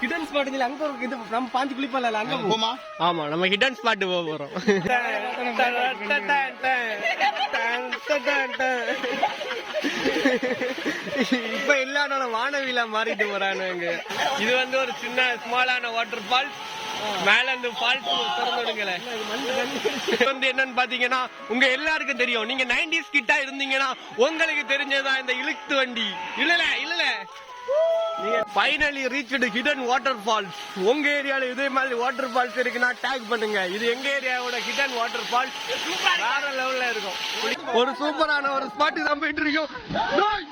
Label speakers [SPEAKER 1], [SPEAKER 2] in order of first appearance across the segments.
[SPEAKER 1] Hidden spot அங்க இது நம்ம பாஞ்சு குளிப்பல அங்க.
[SPEAKER 2] போமா?
[SPEAKER 3] ஆமா நம்ம ஹிடன் ஸ்பாட் போக போறோம். இப்ப இல்லாத வானவிலா மாறிட்டு போறானுங்க இது வந்து ஒரு சின்ன ஸ்மாலான வாட்டர் ஃபால்ஸ் மேல அந்த ஃபால்ஸ் திறந்து விடுங்களேன் இது வந்து என்னன்னு பாத்தீங்கன்னா உங்க எல்லாருக்கும் தெரியும். நீங்க நைன்டிஸ் கிட்டா இருந்தீங்கன்னா உங்களுக்கு தெரிஞ்சதா இந்த இழுத்து வண்டி. இல்லல இல்லல நீங்க finally reached hidden water falls உங்க ஏரியால இதே மாதிரி வாட்டர் ஃபால்ஸ் இருக்குன்னா டேக் பண்ணுங்க. இது எங்க ஏரியாவோட ஹிடன் வாட்டர் ஃபால்ஸ் வேற லெவல்ல இருக்கும். ஒரு சூப்பரான ஒரு ஸ்பாட் தான் போயிட்டு இருக்கோம் டேய்,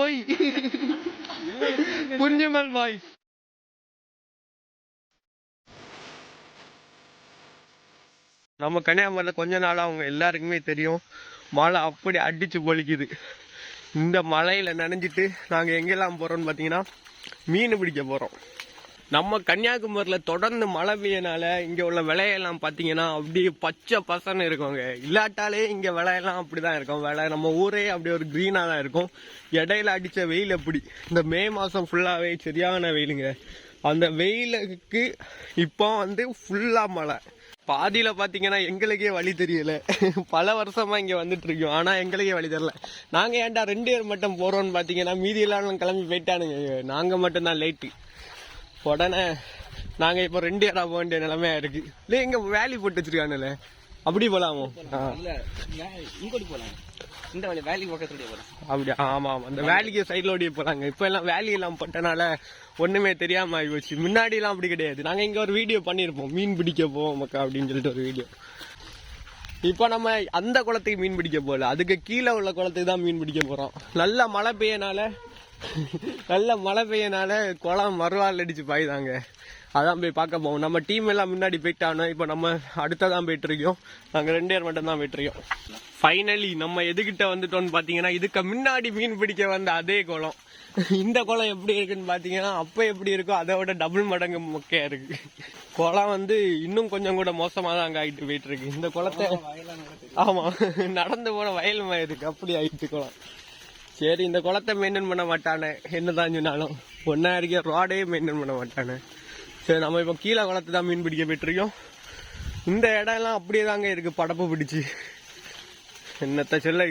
[SPEAKER 3] போய். புஞ்சுமல் பாய் நம்ம கன்னியாகுமரியில் கொஞ்ச நாளா அவங்க எல்லாருக்குமே தெரியும். மழை அப்படி அடிச்சு பொழிக்குது. இந்த மழையில் நனைஞ்சிட்டு நாங்கள் எங்கெல்லாம் போகிறோம்னு பார்த்தீங்கன்னா மீன் பிடிக்க போகிறோம் நம்ம கன்னியாகுமரியில் தொடர்ந்து மழை பெய்யனால இங்கே உள்ள விலையெல்லாம் பார்த்தீங்கன்னா அப்படியே பச்சை பசன்னு இருக்குங்க. இல்லாட்டாலே இங்கே விலையெல்லாம் அப்படி தான் இருக்கும். விலை நம்ம ஊரே அப்படி ஒரு க்ரீனாக தான் இருக்கும். இடையில அடித்த வெயில் அப்படி இந்த மே மாதம் ஃபுல்லாகவே சரியான வெயிலுங்க. அந்த வெயிலுக்கு இப்போ வந்து ஃபுல்லாக மழை. பாதியில் பார்த்தீங்கன்னா எங்களுக்கே வழி தெரியல. பல வருஷமாக இங்கே வந்துட்டு இருக்கோம். ஆனால் எங்களுக்கே வழி தெரில நாங்கள் ஏன்டா ரெண்டு பேர் மட்டும் போகிறோம்னு பார்த்தீங்கன்னா மீதி எல்லாரும் கிளம்பி போயிட்டானுங்க. நாங்கள் மட்டும் தான் லேட்டு உடனே நாங்கள் இப்போ ரெண்டு இடம் போக வேண்டிய நிலமையாக இருக்குது இல்லை எங்க வேலி போட்டு வச்சுருக்கானுல்ல அப்படி போலாமோ?
[SPEAKER 1] இங்கோடி போலாம். இந்த வழி வேலி பக்கத்துலயே போலாம்.
[SPEAKER 3] அப்படி ஆமா ஆமா. அந்த வேலிக்கு சைட்ல ஓடி போறாங்க இப்ப எல்லாம் வேலி எல்லாம் போட்டனால ஒண்ணுமே தெரியாம ஆகி போச்சு முன்னாடி எல்லாம் அப்படி கிடையாது. நாங்க இங்க ஒரு வீடியோ பண்ணிருப்போம். மீன் பிடிக்க போவோம் மக்கா அப்படின்னு சொல்லிட்டு ஒரு வீடியோ இப்போ நம்ம அந்த குளத்துக்கு மீன் பிடிக்க போகல. அதுக்கு கீழே உள்ள குளத்துக்கு தான் மீன் பிடிக்க போறோம். நல்ல மழை பெய்யனால நல்ல மழை பெய்யனால குளம் மறுவாள் அடிச்சு பாய்தாங்க. அதான் போய் பார்க்க போவோம். நம்ம டீம் எல்லாம் முன்னாடி போயிட்டானோ இப்போ நம்ம அடுத்ததான் போயிட்டு இருக்கோம் நாங்க ரெண்டு பேர் மட்டும் தான் போயிட்டு இருக்கோம் ஃபைனலி நம்ம எதுகிட்ட வந்துட்டோம்னு பாத்தீங்கன்னா இதுக்கு முன்னாடி மீன் பிடிக்க வந்த அதே குளம். இந்த குளம் எப்படி இருக்குன்னு பாத்தீங்கன்னா அப்ப எப்படி இருக்கோ அதை விட டபுள் மடங்கு மொக்கையா இருக்கு. குளம் வந்து இன்னும் கொஞ்சம் கூட மோசமா தான் அங்க ஆயிட்டு போயிட்டு இருக்கு இந்த குளத்தை ஆமா நடந்து போன வயல் மாதிரி இருக்கு அப்படி ஆயிட்டு குளம். சரி இந்த குளத்தை மெயின்டைன் பண்ண மாட்டானே. என்னதான் சொன்னாலும். ஒன்னா இருக்க ரோடே மெயின்டைன் பண்ண மாட்டானே. சரி நம்ம இப்போ கீழே குளத்து தான் மீன் பிடிக்க போயிட்டுருக்கோம். இந்த இடம்லாம் அப்படியே தாங்க இருக்கு படப்பு பிடிச்சி. என்னத்த சொல்ல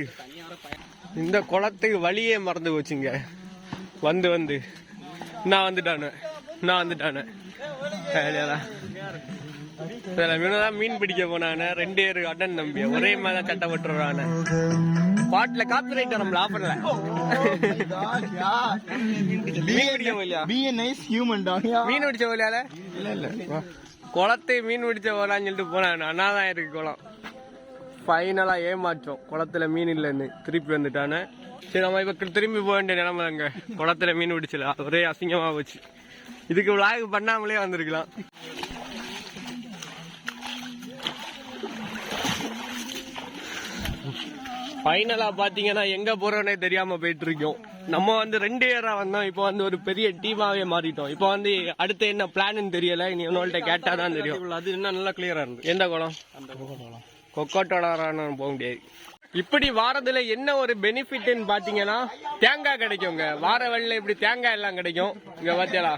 [SPEAKER 3] இந்த குளத்துக்கு வழியே மறந்து போச்சுங்க. வந்து வந்து. நான் வந்துட்டானு நான் வந்துட்டானு. சரியாடா. மீன் பிடிக்க போனானே. ரெண்டு பேரு அடன் நம்பி ஒரே மாதிரி சட்டை போட்டுறானே பாட்டுல காப்பி ரைட் நம்மள ஆஃப் பண்ணல மீன் பிடிக்க
[SPEAKER 2] பி எ நைஸ் ஹியூமன்
[SPEAKER 3] மீன் பிடிச்ச போலியால
[SPEAKER 2] இல்ல இல்ல.
[SPEAKER 3] குளத்தை மீன் பிடிச்ச போலான்னு சொல்லிட்டு போனான். அண்ணாதான் இருக்கு குளம். ஃபைனலா ஏமாற்றோம். குளத்துல மீன் இல்லைன்னு திருப்பி வந்துட்டானே. சரி நம்ம இப்ப திரும்பி போக வேண்டிய நிலைமை அங்க குளத்துல மீன் பிடிச்சல. ஒரே அசிங்கமா போச்சு. இதுக்கு விளாக் பண்ணாமலே வந்திருக்கலாம். ஃபைனலா பாத்தீங்கன்னா எங்க போறோன்னே தெரியாம போயிட்டு இருக்கோம் நம்ம வந்து ரெண்டு பேரா வந்தோம். இப்போ வந்து ஒரு பெரிய டீமாவே மாறிட்டோம். இப்போ வந்து அடுத்து என்ன பிளான்னு தெரியல. நீ உன்னோட கேட்டாதான் தெரியும்.
[SPEAKER 1] அது இன்னும் நல்லா கிளியரா இருந்து
[SPEAKER 3] எந்த குளம் கொக்கோட்டோட போக முடியாது. இப்படி வாரத்துல என்ன ஒரு பெனிஃபிட்னு பாத்தீங்கன்னா தேங்காய் கிடைக்குங்க. வார வழியில இப்படி தேங்காய் எல்லாம் கிடைக்கும். இங்க பாத்தியாளா?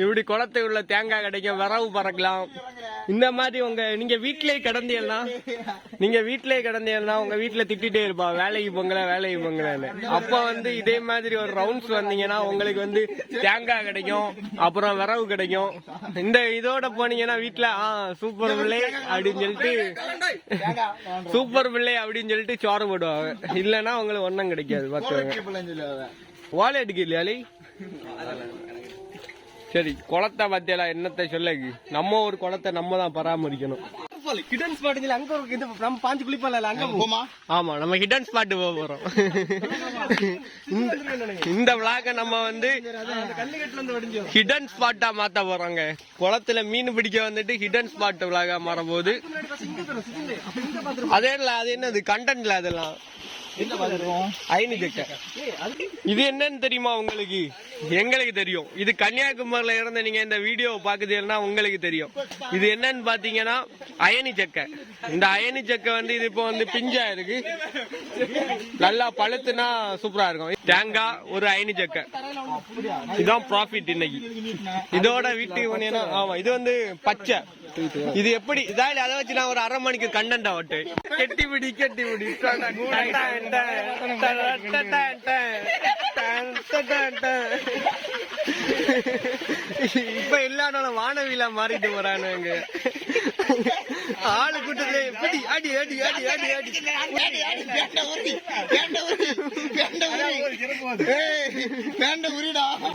[SPEAKER 3] இப்படி குளத்தை உள்ள தேங்காய் கிடைக்கும் விரவு பறக்கலாம். இந்த மாதிரி உங்க நீங்க வீட்லயே கிடந்தீங்கன்னா நீங்க வீட்லயே கிடந்தீங்கன்னா உங்க வீட்ல திட்டிட்டே இருப்பா வேலைக்கு போங்கல வேலைக்கு போங்கலன்னு அப்ப வந்து இதே மாதிரி ஒரு ரவுண்ட்ஸ் வந்தீங்கன்னா உங்களுக்கு வந்து தேங்காய் கிடைக்கும் அப்புறம் விரவு கிடைக்கும். இந்த இதோட போனீங்கன்னா வீட்ல ஆ சூப்பர் பிள்ளை அப்படின்னு சொல்லிட்டு சூப்பர் பிள்ளை அப்படின்னு சொல்லிட்டு சோறு போடுவாங்க. இல்லன்னா உங்களுக்கு ஒன்னும் கிடைக்காது பாத்துக்கோங்க ஓலை அடிக்க இல்லையாலே சரி குளத்தை பத்தியெல்லாம் என்னத்தை சொல்ல நம்ம ஒரு குளத்தை நம்ம தான் பராமரிக்கணும்.
[SPEAKER 1] ஹிடன் ஸ்பாட் அங்க ஒரு இது நம்ம பாஞ்சு குளிப்பல அங்க.
[SPEAKER 2] போமா?
[SPEAKER 3] ஆமா நம்ம ஹிடன் ஸ்பாட் போக போறோம். இந்த- இந்த விளாக நம்ம வந்து ஹிடன் ஸ்பாட்டா மாத்த போறோங்க. குளத்துல மீன் பிடிக்க வந்துட்டு ஹிடன் ஸ்பாட் விளாக மாற போது அதே இல்ல அது என்னது? கண்டென்ட்ல அதெல்லாம். இது என்னன்னு தெரியுமா உங்களுக்கு? எங்களுக்கு தெரியும். இது கன்னியாகுமரியில இருந்து நீங்க இந்த வீடியோ பாக்குறீங்கன்னா உங்களுக்கு தெரியும். இது என்னன்னு பாத்தீங்கன்னா அயனி சக்கை. இந்த அயனி சக்கை வந்து இது இப்போ வந்து பிஞ்சா இருக்கு. நல்லா பழுத்துனா சூப்பரா இருக்கும். தேங்காய் ஒரு அயனி சக்கை. இதான் ப்ராஃபிட் இன்னைக்கு. இதோட வீட்டுக்கு ஆமா இது வந்து பச்சை. இது. எப்படி? இதால அதை வச்சு நான் ஒரு அரை மணிக்கு கண்டென்ட் ஆகட்டு கெட்டி பிடி கெட்டி பிடி. இப்ப எல்லாரோட வானவில மாறிட்டு போறானுங்க ஆளு கூட்டத்துல எப்படி? அடி அடி அடி அடி அடி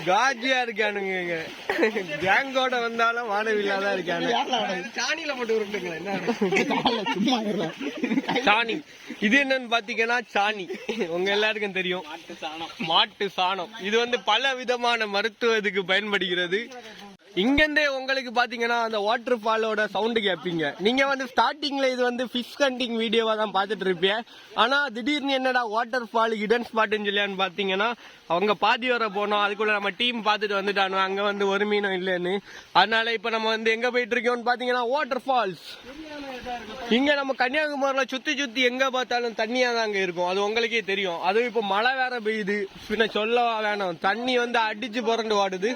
[SPEAKER 3] காஜியா இருக்கானுங்க. கேங்கோட வந்தாலும் வானவில்லா தான் இருக்கானு
[SPEAKER 1] சாணியில போட்டு
[SPEAKER 2] இருடா.
[SPEAKER 3] சாணி. இது என்னன்னு பாத்தீங்கன்னா சாணி. உங்க எல்லாருக்கும் தெரியும்.
[SPEAKER 1] மாட்டு சாணம்.
[SPEAKER 3] மாட்டு சாணம். இது வந்து பல விதமான மருத்துவ இதுக்கு பயன்படுகிறது. இங்கிருந்தே உங்களுக்கு பாத்தீங்கன்னா அந்த வாட்டர் ஃபாலோட சவுண்டு கேட்பீங்க. நீங்க வந்து ஸ்டார்டிங்ல இது வந்து ஃபிஷ் ஹண்டிங் வீடியோவா தான் பார்த்துட்டு இருப்பீங்க. ஆனா திடீர்னு என்னடா வாட்டர் ஃபால் ஹிடன் ஸ்பாட்டுன்னு சொல்லியான்னு பாத்தீங்கன்னா அவங்க பாதி வர போனோம் அதுக்குள்ள நம்ம டீம் பார்த்துட்டு வந்துட்டானு அங்க வந்து ஒரு மீனும் இல்லைன்னு. அதனால இப்ப நம்ம வந்து எங்க போயிட்டு இருக்கோம்னு பாத்தீங்கன்னா வாட்டர் ஃபால்ஸ் இங்க நம்ம கன்னியாகுமரியில சுத்தி சுத்தி எங்க பார்த்தாலும் தண்ணியா அங்கே இருக்கும். அது உங்களுக்கே தெரியும். அதுவும் இப்ப மழை வேற பெய்யுது. பின்ன சொல்லவா வேணும். தண்ணி வந்து அடிச்சு புரண்டு வாடுது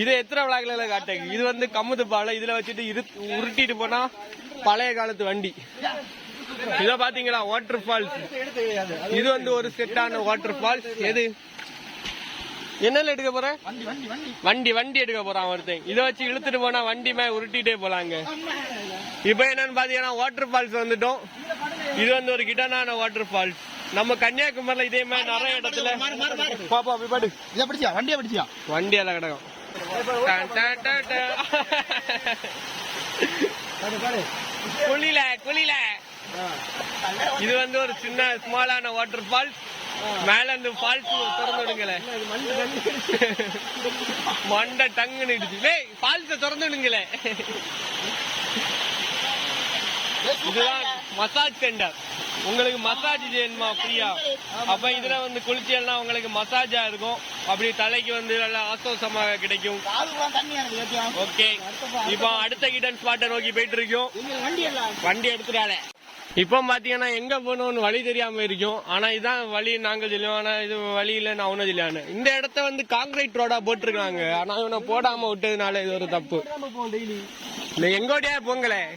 [SPEAKER 3] இது எத்தனை விளாக்ல காட்டேங்க. இது வந்து கம்முது பாலை. இதுல வச்சுட்டு இரு உருட்டிட்டு போனா பழைய காலத்து வண்டி. இத பாத்தீங்களா? வாட்டர் ஃபால்ஸ் இது வந்து ஒரு செட்டான வாட்டர் ஃபால்ஸ் எது? என்னல எடுக்க போற? வண்டி வண்டி எடுக்க போறான் ஒருத்தன். இதை வச்சு இழுத்துட்டு போனா வண்டி மேல உருட்டிட்டே போலாங்க. இப்ப என்னன்னு பாத்தீங்கன்னா வாட்டர் ஃபால்ஸ் வந்துட்டோம். இது வந்து ஒரு கிட்டனான வாட்டர் ஃபால்ஸ் நம்ம கன்னியாகுமரியில இதே மாதிரி நிறைய இடத்துல பாப்பா போய் பாடு.
[SPEAKER 2] இதை பிடிச்சியா? வண்டியை பிடிச்சியா?
[SPEAKER 3] வண்டியால கிடக்கும். குளில குளில இது வந்து ஒரு சின்ன ஸ்மாலான வாட்டர் ஃபால்ஸ் மேல இந்த ஃபால்ஸ் திறந்து விடுங்களே. மண்டை டங்குன்னு டேய் ஃபால்ஸ திறந்து விடுங்களே. இதுதான் மசாஜ் சென்டர் உங்களுக்கு மசாஜ் செய்யணுமா ஃப்ரீயா அப்ப இதுல வந்து குளிச்சேன்னா உங்களுக்கு மசாஜா இருக்கும். அப்படி தலைக்கு வந்து நல்லா ஆசோசமாக கிடைக்கும். ஓகே இப்போ அடுத்த கிட்டன் ஸ்பாட்டை நோக்கி போயிட்டு இருக்கோம்.
[SPEAKER 2] வண்டி
[SPEAKER 3] எடுத்துட்டாலே. இப்போ பாத்தீங்கன்னா எங்க போகணும்னு வழி தெரியாம இருக்கும். ஆனா இதான் வழி நாங்க சொல்லுவோம். ஆனா இது வழி இல்ல நான் ஒன்னும் சொல்லியானு இந்த இடத்த வந்து காங்கிரீட் ரோடா போட்டிருக்காங்க. ஆனா இவனை போடாம விட்டதுனால இது ஒரு தப்பு. இல்ல எங்கோடியா போங்களேன்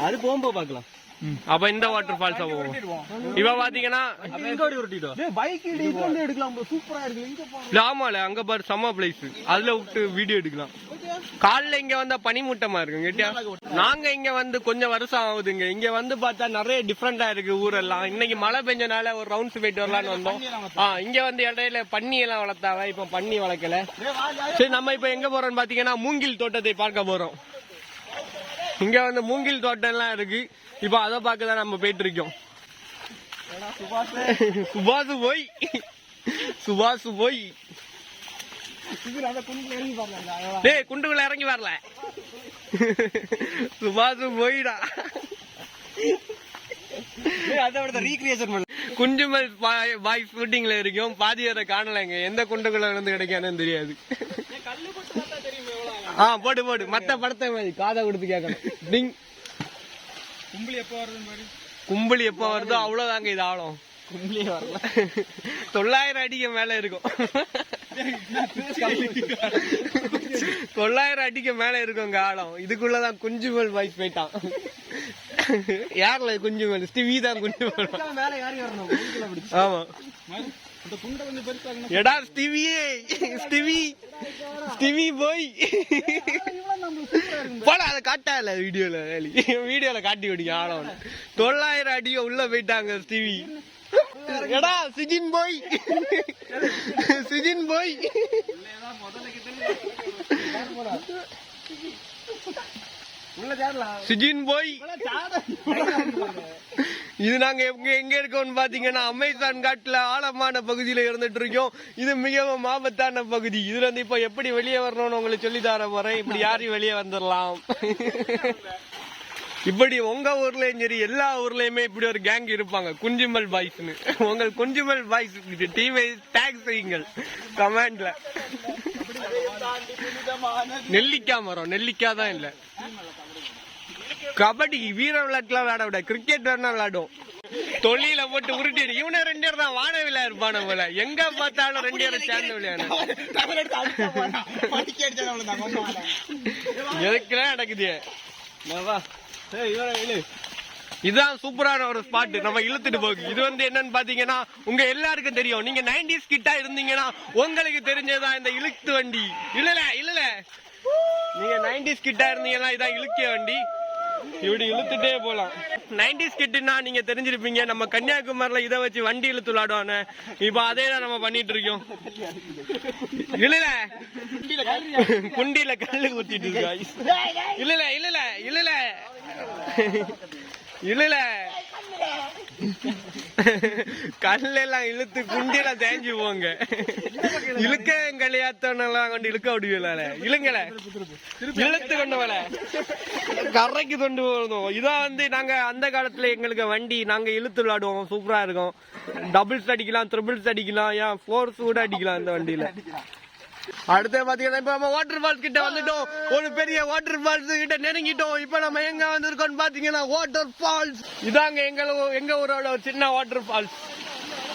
[SPEAKER 1] அது போகும்போது பாக்கலாம்
[SPEAKER 3] அப்ப இந்த வாட்டர் ஃபால்ஸ் போவோம். இப்ப பாத்தீங்கன்னா
[SPEAKER 1] பைக் எடுக்கலாம் சூப்பரா இருக்கு. இங்க போ
[SPEAKER 3] இல்ல, ஆமால அங்க பாரு சம்ம பிளேஸ் அதுல விட்டு வீடியோ எடுக்கலாம். காலைல இங்க வந்தா பனிமூட்டமா இருக்கு கேட்டியா? நாங்க இங்க வந்து கொஞ்சம் வருஷம் ஆகுதுங்க. இங்க வந்து பார்த்தா நிறைய டிஃப்ரெண்டா இருக்கு ஊரெல்லாம். இன்னைக்கு மழை பெஞ்சனால ஒரு ரவுண்ட்ஸ் போயிட்டு வரலாம்னு வந்தோம். ஆ இங்க வந்து இடையில பன்னி எல்லாம் வளர்த்தாவ இப்ப பன்னி வளர்க்கல. சரி நம்ம இப்ப எங்க போறோம்னு பாத்தீங்கன்னா மூங்கில் தோட்டத்தை பார்க்க போறோம். இங்க வந்து மூங்கில் தோட்டம் எல்லாம் இருக்கு. இப்ப அதை பார்க்க தான் நம்ம போயிட்டு இருக்கோம் சுபாசு போய். சுபாசு போய். டேய் குண்டுக்குள்ள இறங்கி வரல. சுபாசு போயிடா. குஞ்சுமல் பாய் ஷூட்டிங்ல இருக்கும். பாதி வரை காணலைங்க. எந்த குண்டுக்குள்ள இருந்து கிடைக்கானு தெரியாது. ஆ போடு போடு. மத்த படத்தை மாதிரி காதை கொடுத்து கேட்கணும். டிங்.
[SPEAKER 1] கும்பலி எப்போ வருதுன்னு பாரு?
[SPEAKER 3] கும்பலி எப்ப வருதோ அவ்வளவுதாங்க இது ஆழம்.
[SPEAKER 1] கும்பலியே வரல.
[SPEAKER 3] தொள்ளாயிரம் அடிக்கு மேல இருக்கும். தொள்ளாயிரம் அடிக்கு மேல இருக்குங்க ஆழம். இதுக்குள்ளதான் குஞ்சுமல் பாய்ஸ் போயிட்டான். யார்ல குஞ்சுமல் ஸ்டிவி தான் குஞ்சுமல்
[SPEAKER 1] மேல யாரும் அந்த குண்டை கொஞ்சம்
[SPEAKER 3] எடா ஸ்டிவியே ஸ்டிவி ஸ்டிவி போய். போல அதை காட்டால வீடியோல வீடியோல காட்டி விடுங்க ஆளவன். தொள்ளாயிரம் அடியோ உள்ள போயிட்டாங்க ஸ்டிவி. எடா சிஜின் போய். சிஜின் போய். சிஜின் போய். இது நாங்க எங்க எங்க இருக்கோம்னு பாத்தீங்கன்னா அமேசான் காட்டுல ஆழமான பகுதியில இருந்துட்டு இருக்கோம். இது மிகவும் ஆபத்தான பகுதி. இதுல இருந்து இப்ப எப்படி வெளியே வரணும்னு உங்களுக்கு சொல்லி தர போறேன். இப்படி யாரையும் வெளியே வந்துடலாம். இப்படி உங்க ஊர்லயும் சரி எல்லா ஊர்லயுமே இப்படி ஒரு கேங் இருப்பாங்க. குஞ்சுமல் பாய்ஸ்னு உங்கள் குஞ்சுமல் பாய்ஸ் டீமை டேக் செய்யுங்கள். கமெண்ட்ல நெல்லிக்காய் மரம். நெல்லிக்காய் தான் இல்ல. கபடி வீர விளையாட்டுலாம் விளையாட விட கிரிக்கெட் வேணா விளையாடும் தொழில போட்டு உருட்டி இவனை ரெண்டு பேர் தான். வானவில இருப்பான போல. எங்க பார்த்தாலும் ரெண்டு பேரும் சேர்ந்து விளையாடு. எதுக்குலாம் நடக்குது? நான் வா. ஏய், இவரை இழு. இதான் சூப்பரான ஒரு ஸ்பாட் நம்ம இழுத்துட்டு போகுது. இது வந்து என்னன்னு பாத்தீங்கன்னா உங்க எல்லாருக்கும் தெரியும். நீங்க நைன்டிஸ் கிட்டா இருந்தீங்கன்னா உங்களுக்கு தெரிஞ்சதுதான் இந்த இழுத்து வண்டி. இல்லல இல்லல நீங்க நைன்டிஸ் கிட்டா இருந்தீங்கன்னா இதான் இழுக்கிய வண்டி. இப்படி இழுத்துட்டே போலாம். நைன்டிஸ் கிட்டுனா நீங்க தெரிஞ்சிருப்பீங்க நம்ம கன்னியாகுமரியில இதை வச்சு வண்டி இழுத்து விளாடுவானு இப்ப அதே தான் நம்ம பண்ணிட்டு இருக்கோம். இல்லல குண்டியில கல்லு ஊத்திட்டு இருக்கா? இல்லல இல்லல இல்லல இல்லல கல்லெல்லாம் இழுத்து குண்டில தேஞ்சு போங்க. இழுக்க கல்யாத்தவனெல்லாம் கொண்டு இழுக்க விடுவீங்கள இழுங்கல இழுத்து கொண்டு வர கரைக்கு கொண்டு வரணும் இதான் வந்து நாங்க அந்த காலத்துல எங்களுக்கு வண்டி நாங்க இழுத்து விளையாடுவோம் சூப்பரா இருக்கும். டபுள்ஸ் அடிக்கலாம் ட்ரிபிள்ஸ் அடிக்கலாம். ஏன் ஃபோர்ஸ் கூட அடிக்கலாம் அந்த வண்டியில. அடுத்து பாத்தீங்கன்னா இப்ப நம்ம வாட்டர் ஃபால்ஸ் கிட்ட வந்துட்டோம். ஒரு பெரிய வாட்டர் ஃபால்ஸ் கிட்ட நெருங்கிட்டோம். இப்ப நம்ம எங்க வந்திருக்கோம் பாத்தீங்கன்னா வாட்டர் ஃபால்ஸ் இதாங்க எங்க எங்க ஊரோட ஒரு சின்ன வாட்டர் ஃபால்ஸ்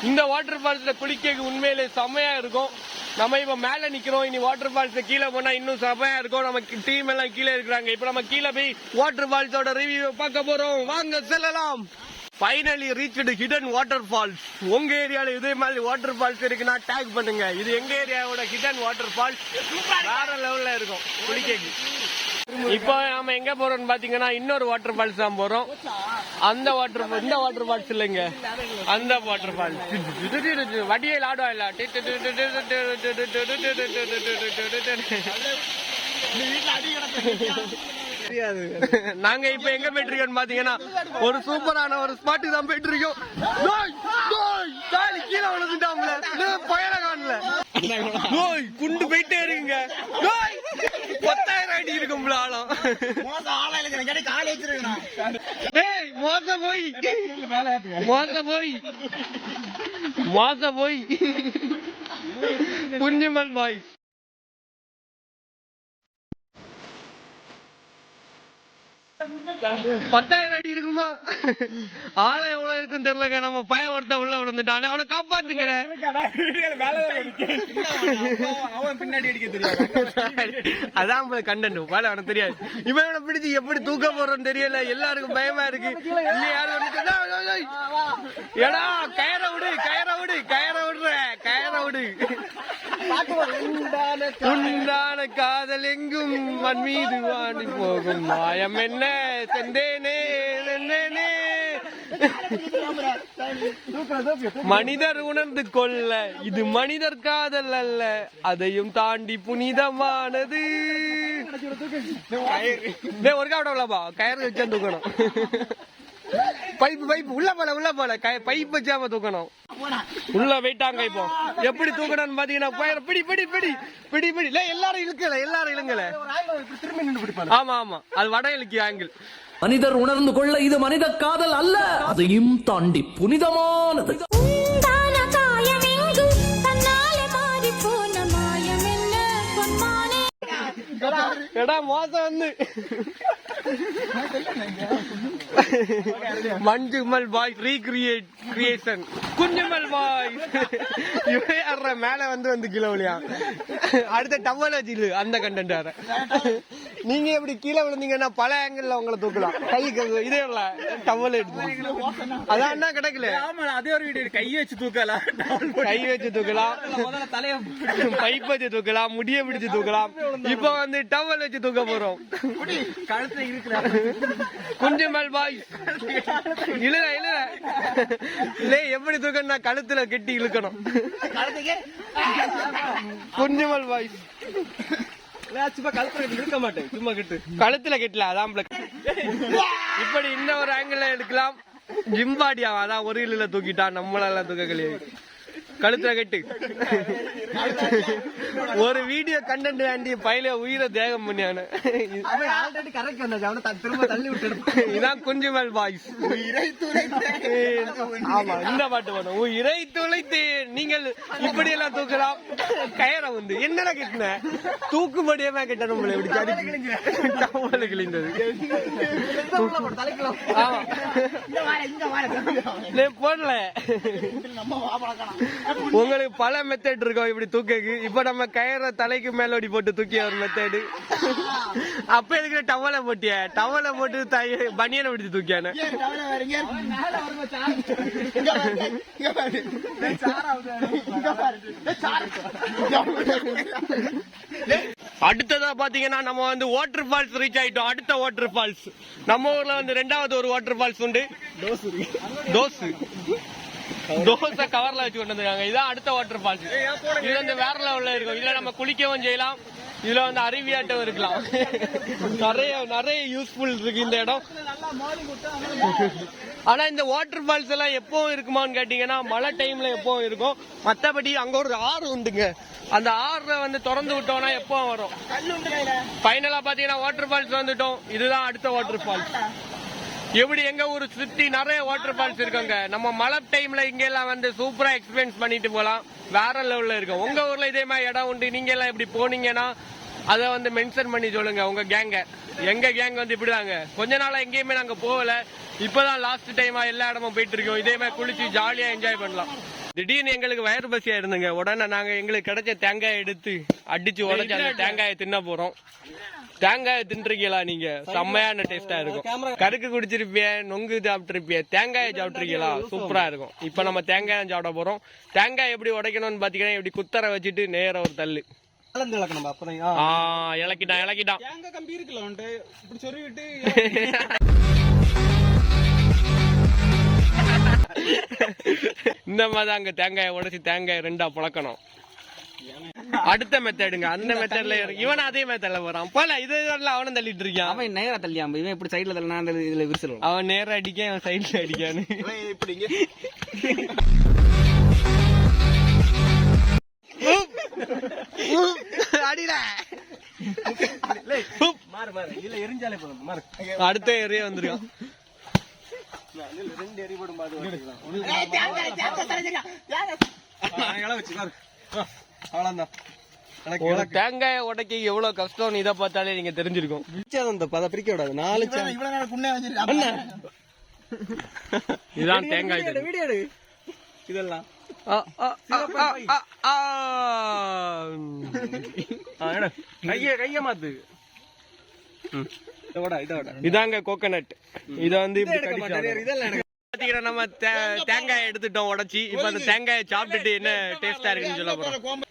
[SPEAKER 3] இந்த வாட்டர் ஃபால்ஸ்ல குளிக்க உண்மையிலே செம்மையா இருக்கும். நம்ம இப்ப மேல நிக்கிறோம். இனி வாட்டர் ஃபால்ஸ் கீழே போனா இன்னும் செமையா இருக்கும். நம்ம டீம் எல்லாம் கீழே இருக்கிறாங்க. இப்ப நம்ம கீழே போய் வாட்டர் ஃபால்ஸோட ரிவ்யூ பார்க்க போறோம். வாங்க செல்லலாம். Finally reached hidden water falls உங்க ஏரியால இதே மாதிரி வாட்டர் ஃபால்ஸ் இருக்குன்னா டேக் பண்ணுங்க இது எங்க ஏரியாவோட ஹிடன் வாட்டர் ஃபால்ஸ் வேற லெவல்ல இருக்கும் குளிக்கைக்கு இப்போ நாம எங்க போறோம்னு பாத்தீங்கன்னா இன்னொரு வாட்டர் ஃபால்ஸ் தான் போறோம் அந்த வாட்டர் இந்த வாட்டர் ஃபால்ஸ் இல்லைங்க அந்த வாட்டர் ஃபால்ஸ் வடியில் ஆடும் இல்ல
[SPEAKER 2] வீட்டுல அடி கிடக்கு.
[SPEAKER 3] நாங்க இப்ப எங்க போயிட்டு இருக்கோம்னு பாத்தீங்கன்னா ஒரு சூப்பரான ஒரு ஸ்பாட்டு தான் போயிட்டு இருக்கோம் டேய், டேய், காலி கீழே விழுந்துட்டாம்ல பயல காணல. டேய், குண்டு போயிட்டே இருக்குங்க. டேய், பத்தாயிரம் அடி இருக்கும்ல ஆழம். மோச போய். மோச போய். மோச போய். குஞ்சுமல் பாய் பத்தாயிரம் அடி இருக்குமா? ஆள எவ்வளவு இருக்குன்னு தெரியலங்க நம்ம பையன் ஒருத்த உள்ள விழுந்துட்டானே. அவனை காப்பாத்துங்க
[SPEAKER 2] அவன் பின்னாடி அடிக்க தெரியாது
[SPEAKER 3] அதான் போல கண்டென்ட் வேலை அவனுக்கு தெரியாது. இவன் இவனை பிடிச்சு எப்படி தூக்க போறோம்னு தெரியல. எல்லாருக்கும் பயமா இருக்கு. இல்ல ஏடா கயற விடு கயற விடு கயற விடுற கயற விடு. உண்டான காதல் எங்கும் மண் மீது வாடி போகும் மாயம் என்ன? மனிதர் உணர்ந்து கொள்ள இது மனிதர் காதல் அல்ல. அதையும் தாண்டி புனிதமானது. டேய், ஒரு காவட உள்ளப்பா கயிறு வச்சா தூக்கணும். பைப் பைப் உள்ள போல உள்ள போல. கய- பைப் வச்சாம தூக்கணும். உள்ள போயிட்டாங்க இப்போ. எப்படி தூக்கணும்னு பாத்தீங்கன்னா பிடி பிடி பிடி. பிடி பிடி. இல்ல எல்லாரும் இழுக்கல எல்லாரும் இழுங்கல. ஆமா ஆமா. அது வட இழுக்கி ஆங்கிள்
[SPEAKER 4] மனிதர் உணர்ந்து கொள்ள இது மனித காதல் அல்ல. அதையும் தாண்டி புனிதமானது.
[SPEAKER 3] எடா மோசம் வந்து. Manjummel boys recreate creation Kunjummal boys இவன் யார்றா மேல வந்து வந்து கிலோ அடுத்த டவல் அந்த கண்டென்ட் வேற. நீங்க எப்படி கீழே விழுந்தீங்கன்னா பல ஆங்கிள் உங்களை தூக்கலாம். கை க- இதே இல்ல டவல் எடுத்து அதான் என்ன கிடைக்கல.
[SPEAKER 1] ஆமா அதே ஒரு வீடியோ கை வச்சு தூக்கலாம்.
[SPEAKER 3] கை வச்சு தூக்கலாம். பைப் வச்சு தூக்கலாம் முடிய பிடிச்சு தூக்கலாம். இப்போ வந்து டவல் வச்சு தூக்க போறோம்.
[SPEAKER 1] கழுத்துல இருக்கிற
[SPEAKER 3] குஞ்சுமல் பாய் இல்ல இல்ல இல்ல எப்படி தூக்கணும்னா கழுத்துல கெட்டி இழுக்கணும். குஞ்சுமல் பாய்
[SPEAKER 1] சும்மா கழுத்துல இருக்க மாட்டேன். சும்மா கட்டு.
[SPEAKER 3] கழுத்துல கெட்டல அதான் இப்படி இந்த ஒரு ஆங்கிள் எடுக்கலாம். ஜிம்பாடியாவா? அதான் ஒரு இல்ல தூக்கிட்டா நம்மளால தூக்க கழிவு கழுத்துல கட்டு. ஒரு வீடியோ கண்டென்ட் வேண்டி பையில உயிரை தியாகம் பண்ணியானு. இதான் குஞ்சுமல் பாய்ஸ் ஆமா இந்த பாட்டு வரும் உயிரை துளைத்து நீங்கள் இப்படி எல்லாம் தூக்கலாம். கயரை வந்து என்னடா கிட்டின? தூக்கு முடியாம கிட்ட நம்மள இப்படி டவல் கிழிந்தது. ஆமா. போடல. உங்களுக்கு பல மெத்தட் இருக்கும் இப்படி தூக்கக்கு. இப்ப நம்ம கயிற தலைக்கு மேலோடி போட்டு தூக்கிய ஒரு மெத்தடு அப்ப எதுக்கு டவலை போட்டிய? டவலை போட்டு தை- பனியனை பிடிச்சு தூக்கியான? அடுத்ததா பாத்தீங்கன்னா நம்ம வந்து வாட்டர் ஃபால்ஸ் ரீச் ஆயிட்டோம். அடுத்த வாட்டர் ஃபால்ஸ் நம்ம ஊர்ல வந்து ரெண்டாவது ஒரு வாட்டர் ஃபால்ஸ் உண்டு. தோசு. தோசை கவர்ல வச்சு கொண்டு வந்திருக்காங்க. இதான் அடுத்த வாட்டர் ஃபால்ஸ் இது வந்து வேற லெவல்ல இருக்கும். இதுல நம்ம குளிக்கவும் செய்யலாம். இதுல வந்து அருவியாட்டம் இருக்கலாம். நிறைய நிறைய யூஸ்ஃபுல் இருக்கு இந்த இடம். ஆனா இந்த வாட்டர் ஃபால்ஸ் எல்லாம் எப்பவும் இருக்குமான்னு கேட்டீங்கன்னா மழை டைம்ல எப்பவும் இருக்கும். மத்தபடி அங்க ஒரு ஆறு உண்டுங்க. அந்த ஆறுல வந்து திறந்து விட்டோம்னா எப்போ வரும். ஃபைனலா பாத்தீங்கன்னா வாட்டர் ஃபால்ஸ் வந்துட்டோம். இதுதான் அடுத்த வாட்டர் ஃபால்ஸ் எப்படி எங்க ஊர் சுத்தி நிறைய வாட்டர் ஃபால்ஸ் இருக்குங்க. நம்ம மழை டைம்ல இங்க எல்லாம் வந்து சூப்பரா எக்ஸ்பீரியன்ஸ் பண்ணிட்டு போலாம் வேற லெவல்ல இருக்கும். உங்க ஊர்ல இதே மாதிரி இடம் உண்டு. நீங்க எல்லாம் இப்படி போனீங்கன்னா அதை வந்து மென்ஷன் பண்ணி சொல்லுங்க உங்க கேங்க எங்க கேங் வந்து இப்படிதாங்க. கொஞ்ச நாளா எங்கேயுமே நாங்க போகல. இப்பதான் லாஸ்ட் டைமா எல்லா இடமும் போயிட்டு இருக்கோம். இதே மாதிரி குளிச்சு ஜாலியா என்ஜாய் பண்ணலாம். திடீர்னு எங்களுக்கு வயிறு பசியா இருந்துங்க. உடனே நாங்க எங்களுக்கு கிடைச்ச தேங்காய் எடுத்து அடிச்சு உடச்சு அந்த தேங்காயை தின்ன போறோம். தேங்காய் தின்றுருக்கீங்களா நீங்க? செம்மையான டேஸ்டா இருக்கும். கருக்கு குடிச்சிருப்பிய நொங்கு சாப்பிட்டுருப்பிய தேங்காயை சாப்பிட்டுருக்கீங்களா? சூப்பரா இருக்கும். இப்ப நம்ம தேங்காய் சாப்பிட போறோம். தேங்காய் எப்படி உடைக்கணும்னு பாத்தீங்கன்னா இப்படி குத்தரை வச்சுட்டு நேரா ஒரு தள்ளு. இலக்கிட்டான் இலக்கிட்டான்
[SPEAKER 2] கம்பி இருக்குல்ல இப்படி
[SPEAKER 3] இந்த மாதிரி அங்க தேங்காயை உடைச்சு தேங்காயை ரெண்டா புழக்கணும். அடுத்த மெத்தடுங்க அந்த மெத்தட்ல இவன் அதே மெத்தட்ல போறான். போல இது அவனும் தள்ளிட்டு இருக்கான்.
[SPEAKER 1] அவன் நேரா தள்ளியாம இவன் இப்படி சைடுல தள்ளனா அந்த இதுல விரிசல்.
[SPEAKER 3] அவன் நேரா அடிக்க அவன் சைட்ல அடிக்கான்னு
[SPEAKER 2] இப்படி இங்க
[SPEAKER 3] அடிடா. அடுத்த ஏரியா வந்துருக்கான்.
[SPEAKER 2] ரெண்டு எரி போடும் பாது எனக்கு
[SPEAKER 3] ஒரு தேங்காயை உடைக்க எவ்வளவு கஷ்டம் இதை பார்த்தாலே நீங்க தெரிஞ்சிருக்கும்.
[SPEAKER 2] இந்த பத பிரிக்க விடாது. நாலு
[SPEAKER 3] இதுதான் தேங்காய்.
[SPEAKER 2] வீடியோ இதெல்லாம்.
[SPEAKER 3] இதாங்க கோகனட் இத வந்து
[SPEAKER 2] இதெல்லாம்
[SPEAKER 3] பாத்தீங்கன்னா நம்ம தேங்காயை எடுத்துட்டோம் உடைச்சி. இப்ப அந்த தேங்காயை சாப்பிட்டுட்டு என்ன டேஸ்டா இருக்குன்னு சொல்ல போறோம்.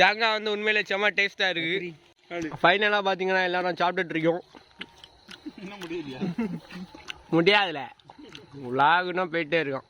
[SPEAKER 3] தேங்காய் வந்து உண்மையிலே செம்ம டேஸ்டா இருக்கு. ஃபைனலா பாத்தீங்கன்னா எல்லாரும் சாப்பிட்டுட்டு இருக்கோம். முடியாதுல. விலாகுனா போயிட்டே இருக்கோம்.